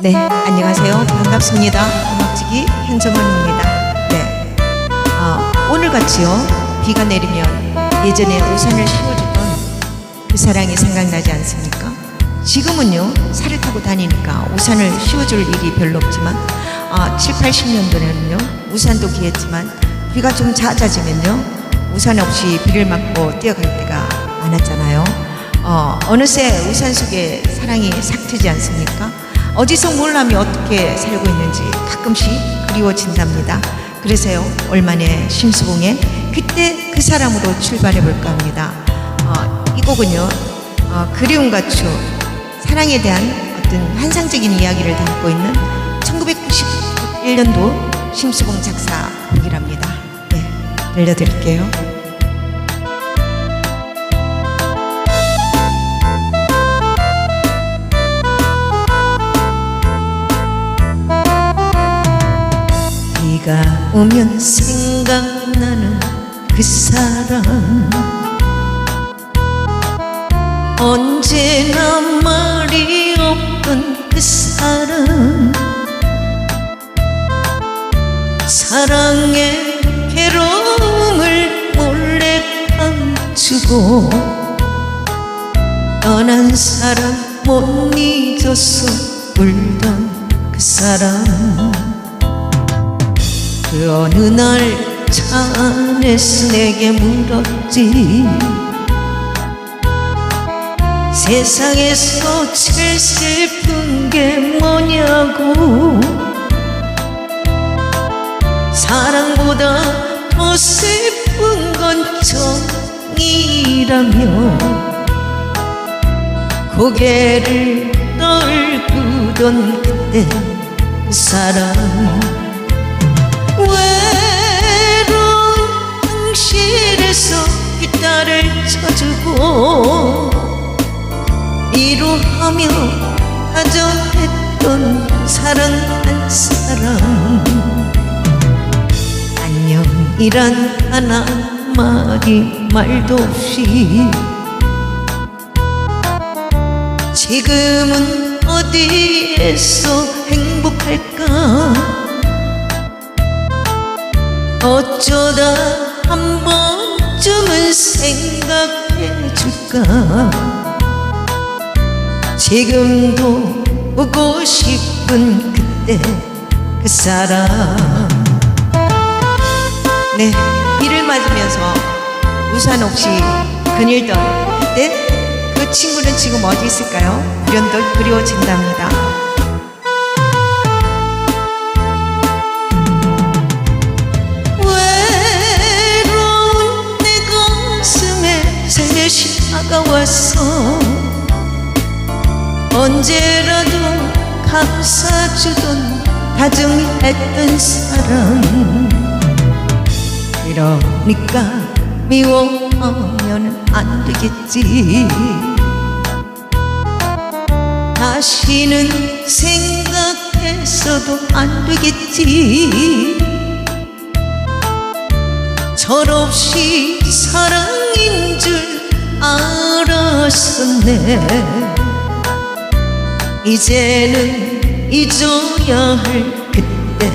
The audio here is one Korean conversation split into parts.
네, 안녕하세요. 반갑습니다. 음악지기 현정원입니다. 네, 아, 오늘 같이요. 비가 내리면 예전에 우산을 씌워주던 그 사랑이 생각나지 않습니까? 지금은요, 살을 타고 다니니까 우산을 씌워줄 일이 별로 없지만, 아, 7, 80년도에는요, 우산도 귀했지만, 비가 좀 잦아지면요, 우산 없이 비를 맞고 뛰어갈 때가 많았잖아요. 어, 어느새 우산 속에 사랑이 삭 트지 않습니까? 어디서 뭘 하며 어떻게 살고 있는지 가끔씩 그리워진답니다. 그래서요, 얼마내 심수봉의 그때 그 사람으로 출발해 볼까 합니다. 어, 이 곡은요, 어, 그리움과 추, 사랑에 대한 어떤 환상적인 이야기를 담고 있는 1991년도 심수봉 작사 곡이랍니다. 네, 들려드릴게요. 비가 오면 생각나는 그 사람. 언제나 말이 없던 그 사람. 사랑의 괴로움을 몰래 감추고 떠난 사람 못 잊어서 울던 그 사람 그 어느 날차 안에서 내게 물었지. 세상에서 제일 슬픈 게 뭐냐고. 사랑보다 더 슬픈 건 정이라며 고개를 떨구던 그때 그 사람 외로운 당실에서 기타를 쳐주고 위로하며 다정했던 사랑한 사람. 안녕이란 하나 마디 말도 없이 지금은 어디에서 행복할까 어쩌다 한 번쯤은 생각해 줄까? 지금도 보고 싶은 그때 그 사람. 네 비를 맞으면서 우산 없이 그늘던 그때 그 친구는 지금 어디 있을까요? 불현듯 그리워진답니다 감싸주던 다정했던 사람. 그러니까 미워하면 안 되겠지. 다시는 생각해서도 안 되겠지. 철없이 사랑인 줄 알았었네. 이제는 잊어야 할 그때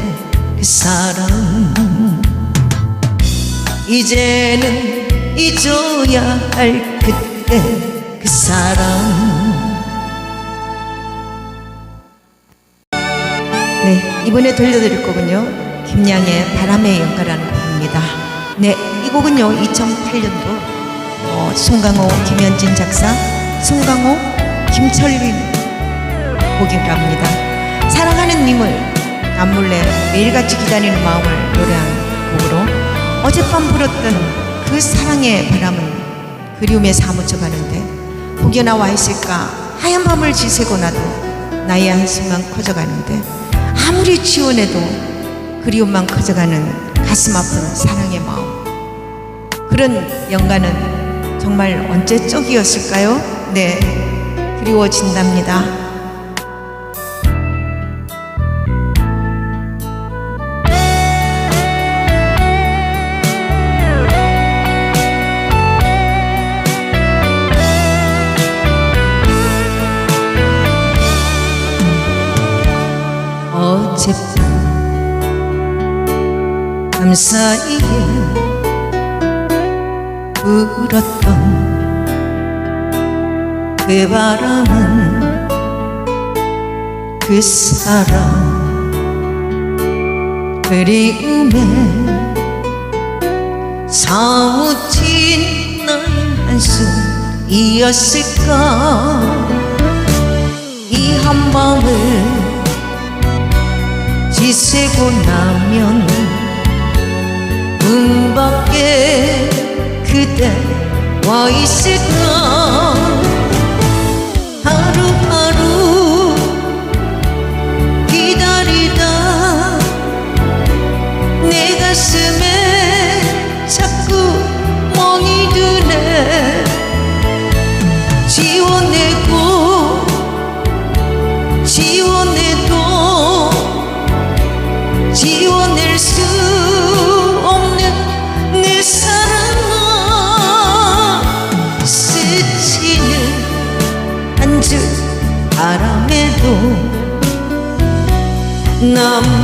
그 사람 이제는 잊어야 할 그때 그 사람 네 이번에 들려드릴 곡은요 김양의 바람의 연가라는 곡입니다. 네 이 곡은요 2008년도 어, 송강호 김현진 작사 송강호 김철민 곡이랍니다. 사랑하는 님을 남몰래 매일같이 기다리는 마음을 노래한 곡으로 어젯밤 불었던 그 사랑의 바람은 그리움에 사무쳐 가는데 혹여나 와 있을까 하얀 밤을 지새고 나도 나의 한숨만 커져가는데 아무리 지원해도 그리움만 커져가는 가슴 아픈 사랑의 마음 그런 연가는 정말 언제적이었을까요? 네 그리워진답니다. 밤 사이에 불었던 그 바람은 그 사람 그리움에 사무친 너의 한숨이었을까? 이 한밤을 지새고 나면 문 밖에 그대 와 있을까 난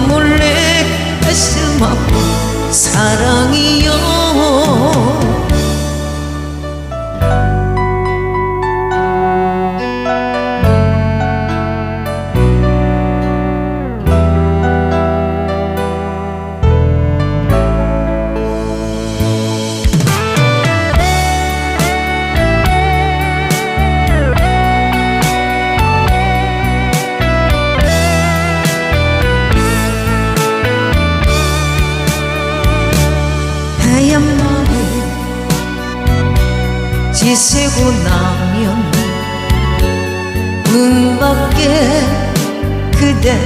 그대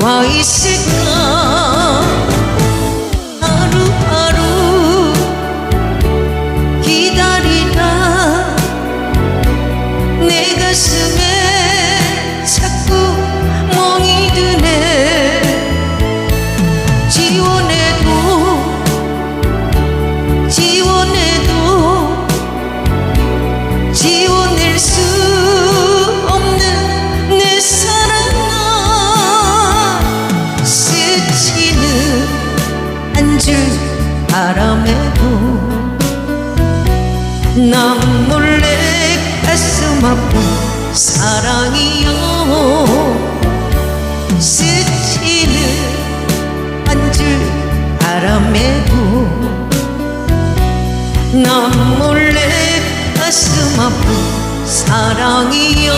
와 있을까 바람에도 난 몰래 가슴 아픈 사랑이여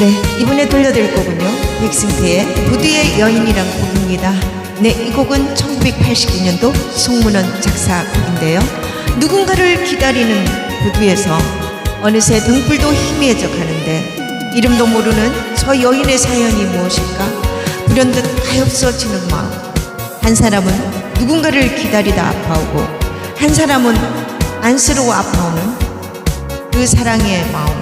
네, 이번에 들려드릴 곡은요. 백승태의 부두의 여인이란 곡입니다. 네, 이 곡은 1989년도 송문원 작사 곡인데요. 누군가를 기다리는 부두에서 어느새 등불도 희미해져 가는데 이름도 모르는 저 여인의 사연이 무엇일까? 불현듯 가엾어지는 마음. 한 사람은 누군가를 기다리다 아파오고 한 사람은 안쓰러워 아파오는 그 사랑의 마음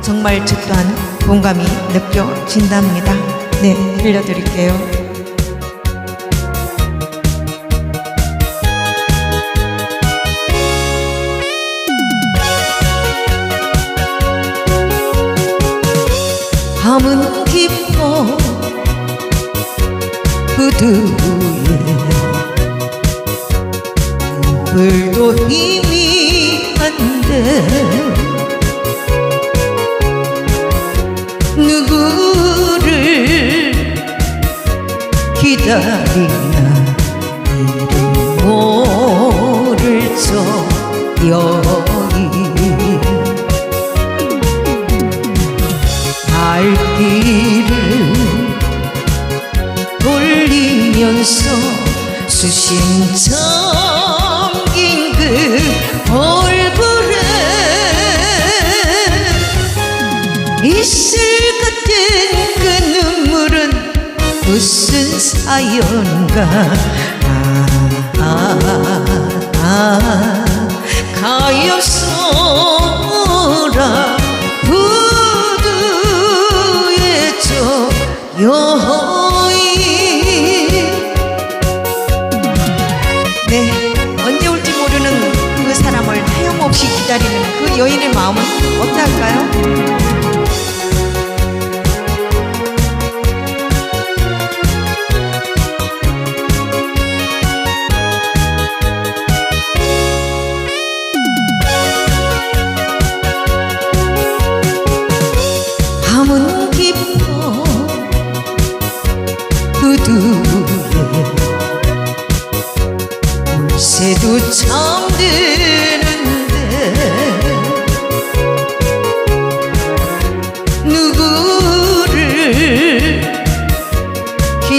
정말 저 또한 공감이 느껴진답니다. 네, 들려드릴게요. 밤은 깊어 부두에 불도 희미한데 누구를 기다리 돌리면서 수심 잠긴 그 얼굴에 이슬 같은 그 눈물은 무슨 사연가? 아, 아, 아, 가엾어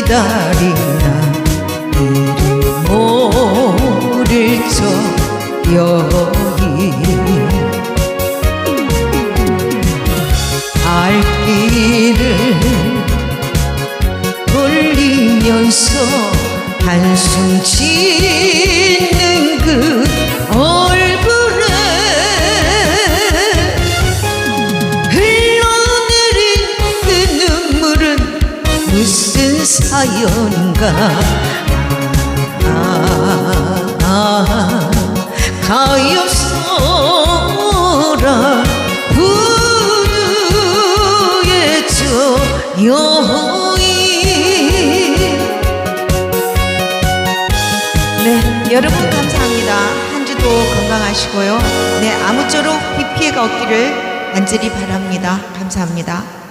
기다리나 이름 모를 저 여인 발길을 돌리면서 한숨 짓는 그 얼굴 사연가? 아, 아, 가엾어라. 구두의 저 여인 네 여러분 감사합니다. 한 주도 건강하시고요. 네 아무쪼록 비 피해가 없기를 간절히 바랍니다. 감사합니다